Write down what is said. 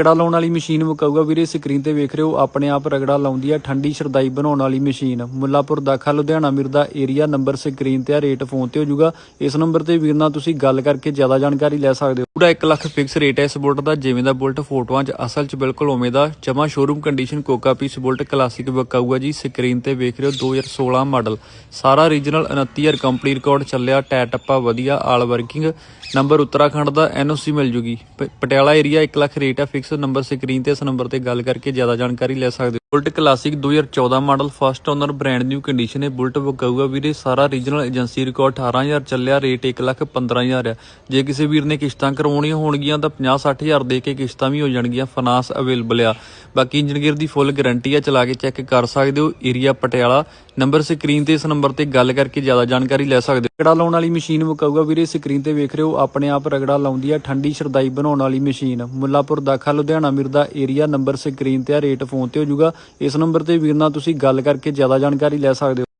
ਰਗੜਾ ਲਾਉਣ ਵਾਲੀ ਮਸ਼ੀਨ ਮੁਕਾਊਗਾ। ਵੀਰੇ ਸਕਰੀਨ ਤੇ ਵੇਖ ਰਹੇ ਹੋ, ਆਪਣੇ ਆਪ ਰਗੜਾ ਲਾਉਂਦੀ ਆ, ਠੰਡੀ ਸ਼ਰਦਾਈ ਬਣਾਉਣ ਵਾਲੀ ਮਸ਼ੀਨ। ਮੁੱਲਾਪੁਰ ਦਾਖਾ ਲੁਧਿਆਣਾ ਮਿਰਦਾ ਏਰੀਆ ਨੰਬਰ ਸਕਰੀਨ ਤੇ ਆ ਰੇਟ ਫੋਨ ਤੇ ਹੋ ਜਾਊਗਾ। ਇਸ ਨੰਬਰ ਤੇ ਵੀਰ ਨਾਲ ਤੁਸੀਂ ਗੱਲ ਕਰਕੇ ਜ਼ਿਆਦਾ ਜਾਣਕਾਰੀ ਲੈ ਸਕਦੇ ਹੋ। ਪੂਰਾ 1 ਲੱਖ ਫਿਕਸ ਰੇਟ ਹੈ ਇਸ ਬੁਲਟ ਦਾ, ਜਿਵੇਂ ਦਾ ਬੁਲਟ ਫੋਟੋਆਂ 'ਚ ਅਸਲ 'ਚ ਬਿਲਕੁਲ ਉਵੇਂ ਦਾ। ਜਮਾ ਸ਼ੋਰੂਮ ਕੰਡੀਸ਼ਨ ਕੋਕਾ ਪੀਸ ਬੁਲਟ ਕਲਾਸਿਕ ਵਿਕਾਊਗਾ ਜੀ। ਸਕਰੀਨ ਤੇ ਵੇਖ ਰਹੇ ਹੋ 2016 ਮਾਡਲ ਸਾਰਾ ਰੀਜਨਲ 29000 ਕੰਪਨੀ ਰਿਕਾਰਡ ਚੱਲਿਆ, ਟਾਇਰ ਟੱਪਾ ਵਧੀਆ, ਆਲ ਵਰਕਿੰਗ ਨੰਬਰ ਉੱਤਰਾਖੰਡ ਦਾ ਐਨਓਸੀ ਮਿਲ ਜੂਗੀ। ਪਟਿਆਲਾ ਏਰੀਆ 1 ਲੱਖ ਰੇਟ ਹੈ ਫਿਕਸ ਨੰਬਰ ਸਕਰੀਨ ਤੇ ਇਸ ਨੰਬਰ ਤੇ ਗੱਲ ਕਰਕੇ ਜ਼ਿਆਦਾ ਜਾਣਕਾਰੀ ਲੈ ਸਕਦੇ ਹੋ। Bullet Classic 2014 model first owner brand new condition ਹੈ। ਬੁਲਟ ਵਿਕਾਊਗਾ ਵੀਰੇ, ਸਾਰਾ ਰੀਜਨਲ ਏਜੰਸੀ ਰਿਕਾਰਡ 18000 ਚੱਲਿਆ, ਰੇਟ 1 ਲੱਖ 15000 ਹੈ ਜੇ ਕਿਸੇ ਵੀਰ ਨੇ ਕਿਸ਼ਤਾਂ ਕਰਵਾਉਣੀਆਂ ਹੋਣਗੀਆਂ ਤਾਂ 50 60000 ਦੇ ਕੇ ਕਿਸ਼ਤਾਂ ਵੀ ਹੋ ਜਾਣਗੀਆਂ ਫਾਈਨਾਂਸ ਅਵੇਲੇਬਲ ਆ। ਬਾਕੀ ਇੰਜਨ ਗੇਅਰ ਦੀ ਫੁੱਲ ਗਾਰੰਟੀ ਆ, ਚਲਾ ਕੇ ਚੈੱਕ ਕਰ ਸਕਦੇ ਹੋ ਏਰੀਆ ਪਟਿਆਲਾ। ਨੰਬਰ ਸਕਰੀਨ ਤੇ ਇਸ ਨੰਬਰ ਤੇ ਗੱਲ ਕਰਕੇ ਜ਼ਿਆਦਾ ਜਾਣਕਾਰੀ ਲੈ ਸਕਦੇ ਹੋ। ਰਗੜਾ ਲਾਉਣ ਵਾਲੀ ਮਸ਼ੀਨ ਮੁਕਾਊਗਾ ਵੀਰੇ ਸਕਰੀਨ ਤੇ ਵੇਖ ਰਹੇ ਹੋ, ਆਪਣੇ ਆਪ ਰਗੜਾ ਲਾਉਂਦੀ ਆ, ਠੰਡੀ ਸ਼ਰਦਾਈ ਬਣਾਉਣ ਵਾਲੀ ਮਸ਼ੀਨ। ਮੁੱਲਾਪੁਰ ਦਾਖਾ ਲੁਧਿਆਣਾ ਮਿਰਦਾ ਏਰੀਆ ਨੰਬਰ ਸਕਰੀਨ ਤੇ ਆ ਰੇਟ ਫੋਨ ਤੇ ਹੋ ਜਾਊਗਾ। ਇਸ ਨੰਬਰ ਤੇ ਵੀਰ ਨਾਲ ਤੁਸੀਂ ਗੱਲ ਕਰਕੇ ਜ਼ਿਆਦਾ ਜਾਣਕਾਰੀ ਲੈ ਸਕਦੇ ਹੋ।